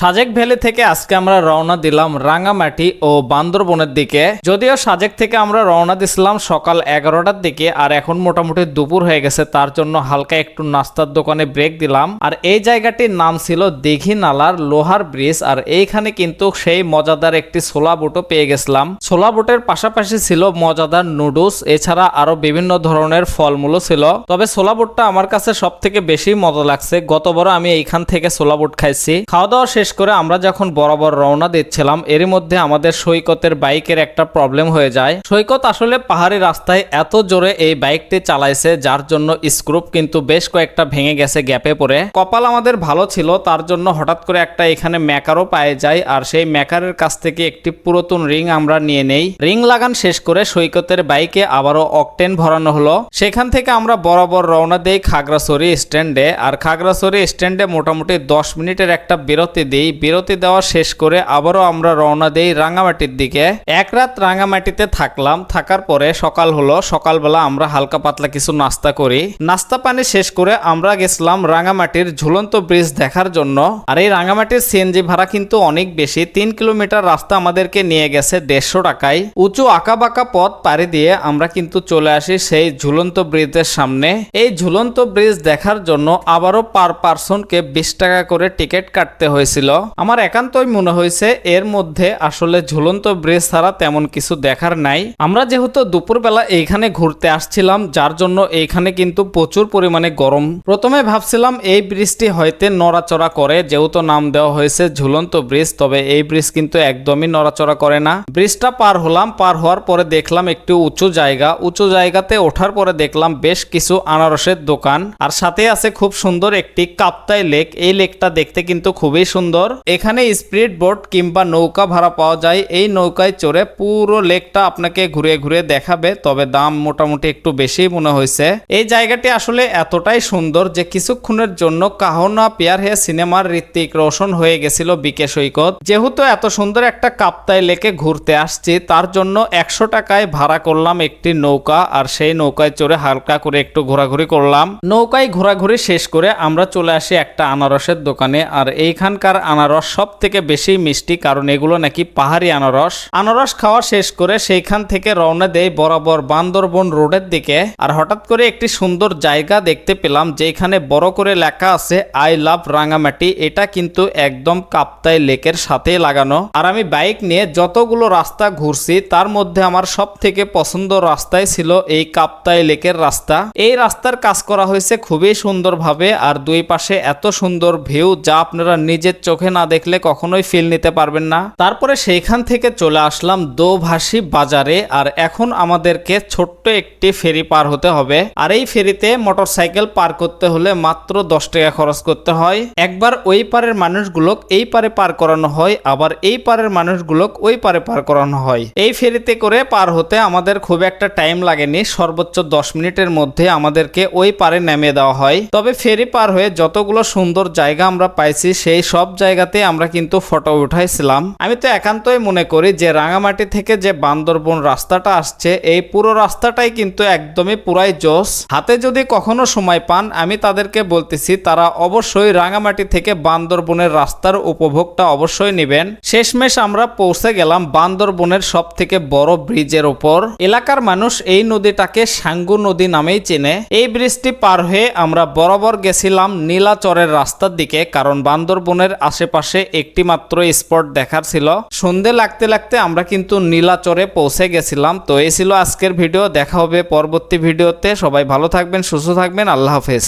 Sajek valley থেকে আজকে আমরা রওনা দিলাম রাঙামাটি ও বান্দরবনের দিকে। যদিও সাজেক থেকে আমরা রওনা দিছিলাম সকাল এগারোটার দিকে, আর এখন মোটামুটি দুপুর হয়ে গেছে, তার জন্য হালকা একটু নাস্তার দোকানে ব্রেক দিলাম। আর এই জায়গাটির নাম ছিল দিঘি নালার লোহার ব্রিজ, আর এইখানে কিন্তু সেই মজাদার একটি ছোলা বুটও পেয়ে গেছিলাম। ছোলা বুটের পাশাপাশি ছিল মজাদার নুডলস, এছাড়া আরও বিভিন্ন ধরনের ফলমূলও ছিল। তবে ছোলা বুটটা আমার কাছে সব থেকে বেশি মজা লাগছে। গতবার আমি এইখান থেকে ছোলা বুট খাইছি। খাওয়া দাওয়া শেষ করে আমরা যখন বরাবর রওনা দিচ্ছিলাম এর মধ্যে আমাদের সৈকতের বাইকের একটা প্রবলেম হয়ে যায়। সৈকত আসলে পাহাড়ি রাস্তায় এত জোরে এই বাইকটি চালাইছে, যার জন্য স্ক্রুপ কিন্তু বেশ কয়েকটা ভেঙে গেছে গ্যাপে পড়ে। কপাল আমাদের ভালো ছিল, তার জন্য হঠাৎ করে একটা এখানে মেকারও পায়ে যায়, আর সেই মেকারের কাছ থেকে একটি পুরাতন রিং আমরা নিয়ে নেই। রিং লাগান শেষ করে সৈকতের বাইকে আবারও অকটেন ভরানো হলো। সেখান থেকে আমরা বরাবর রওনা দেই খাগড়াছড়ি স্ট্যান্ডে, আর খাগড়াছড়ি স্ট্যান্ডে মোটামুটি দশ মিনিটের একটা বিরতি দিই। বিরতি দেওয়া শেষ করে আবারও আমরা রওনা দেই রাঙামাটির দিকে। এক রাত রাঙামাটিতে থাকলাম, থাকার পরে সকাল হলো, সকালবেলা আমরা হালকা পাতলা কিছু নাস্তা করি। নাস্তা পানি শেষ করে আমরা গেছিলাম রাঙামাটির ঝুলন্ত ব্রিজ দেখার জন্য। আর এই রাঙামাটির সিএনজি ভাড়া কিন্তু অনেক বেশি, তিন কিলোমিটার রাস্তা আমাদেরকে নিয়ে গেছে দেড়শো টাকায়। উঁচু আঁকা বাঁকা পথ পাড়ি দিয়ে আমরা কিন্তু চলে আসি সেই ঝুলন্ত ব্রিজের সামনে। এই ঝুলন্ত ব্রিজ দেখার জন্য আবারও পার পার্সনকে বিশ টাকা করে টিকিট কাটতে হয়েছিল আমার একান্তই মনে হয়েছে এর মধ্যে আসলে ঝুলন্ত ব্রিজ ছাড়া তেমন কিছু দেখার নাই। আমরা যেহেতু দুপুরবেলা এইখানে ঘুরতে আসছিলাম, যার জন্য এইখানে কিন্তু প্রচুর পরিমাণে গরম। প্রথমে ভাবছিলাম এই ব্রিজটি হয়তো নড়াচড়া করে, যেহেতু নাম দেওয়া হয়েছে ঝুলন্ত ব্রিজ, তবে এই ব্রিজ কিন্তু একদমই নড়াচড়া করে না। ব্রিজটা পার হলাম, পার হওয়ার পরে দেখলাম একটু উঁচু জায়গা। উঁচু জায়গাতে ওঠার পরে দেখলাম বেশ কিছু আনারসের দোকান। আর সাথে আছে খুব সুন্দর একটি কাপ্তাই লেক। এই লেকটা দেখতে কিন্তু খুবই সুন্দর এখানে স্পিড বোট কিংবা নৌকা ভাড়া পাওয়া যায়। এই নৌকায় চড়ে পুরো লেকটা আপনাকে ঘুরে ঘুরে দেখাবে, তবে দাম মোটামুটি একটু বেশি মনে হয়েছে। এই জায়গাটি আসলে এতটাই সুন্দর যে কিছুক্ষণের জন্য কাহনা পেয়ার হে সিনেমার ঋত্বিক রোশন হয়ে গেছিল বিকে সৈকত। যেহেতু এত সুন্দর একটা কাপ্তাই লেকে ঘুরতে আসছি, তার জন্য একশো টাকায় ভাড়া করলাম একটি নৌকা, আর সেই নৌকায় চড়ে হালকা করে একটু ঘোরাঘুরি করলাম। নৌকায় ঘোরাঘুরি শেষ করে আমরা চলে আসি একটা আনারসের দোকানে, আর এইখানকার আনারস সব থেকে বেশি মিষ্টি, কারণ এগুলো নাকি পাহাড়ি আনারস। আনারস খাওয়া শেষ করে সেইখান থেকে রওনা দেয় বরাবর বান্দরবন রোডের দিকে। আর হঠাৎ করে একটি সুন্দর জায়গা দেখতে পেলাম, যেখানে বড় করে লেখা আছে, আই লাভ রাঙামাটি। এটা কিন্তু একদম কাপ্তাই লেকের সাথে লাগানো। আর আমি বাইক নিয়ে যতগুলো রাস্তা ঘুরছি, তার মধ্যে আমার সব থেকে পছন্দ রাস্তায় ছিল এই কাপ্তাই লেকের রাস্তা। এই রাস্তার কাজ করা হয়েছে খুবই সুন্দরভাবে, আর দুই পাশে এত সুন্দর ভিউ যা আপনারা নিজের চোখে না দেখলে কখনোই ফিল নিতে পারবেন না। তারপরে সেইখান থেকে চলে আসলাম দোভাষী বাজারে, আর এখন আমাদেরকে ছোট্ট একটি ফেরি পার হতে হবে। আর এই ফেরিতে মোটরসাইকেল পার করতে হলে মাত্র দশ টাকা খরচ করতে হয়। একবার ওই পারের মানুষগুলো এই পারে পার করানো হয়, আবার এই পারের মানুষগুলো ওই পারে পার করানো হয়। এই ফেরিতে করে পার হতে আমাদের খুব একটা টাইম লাগেনি, সর্বোচ্চ দশ মিনিটের মধ্যে আমাদেরকে ওই পারে নেমে দেওয়া হয়। তবে ফেরি পার হয়ে যতগুলো সুন্দর জায়গা আমরা পাইছি, সেই সব জায়গাতে আমরা কিন্তু ফটো উঠাইছিলাম। আমি তো একান্তই মনে করি যে রাঙামাটি থেকে যে বান্দরবন রাস্তাটা আসছে, এই পুরো রাস্তাটাই কিন্তু একদমই পুরাই জোস হাতে যদি কখনো সময় পান, আমি তাদেরকে বলতেছি, তারা অবশ্যই রাঙামাটি থেকে বান্দরবনের রাস্তার উপভোগটা অবশ্যই নেবেন। শেষমেশ আমরা পৌঁছে গেলাম বান্দরবনের সব থেকে বড় ব্রিজের ওপর। এলাকার মানুষ এই নদীটাকে সাঙ্গু নদী নামেই চেনে। এই ব্রিজটি পার হয়ে আমরা বরাবর গেছিলাম নীলাচরের রাস্তার দিকে, কারণ বান্দরবনের আশেপাশে একটি মাত্র স্পট দেখার ছিল। সন্ধে লাগতে লাগতে আমরা কিন্তু নীলাচরে পৌঁছে গেছিলাম। তো এই ছিল আজকের ভিডিও। দেখা হবে পরবর্তী ভিডিওতে। সবাই ভালো থাকবেন, সুস্থ থাকবেন। আল্লাহ হাফেজ।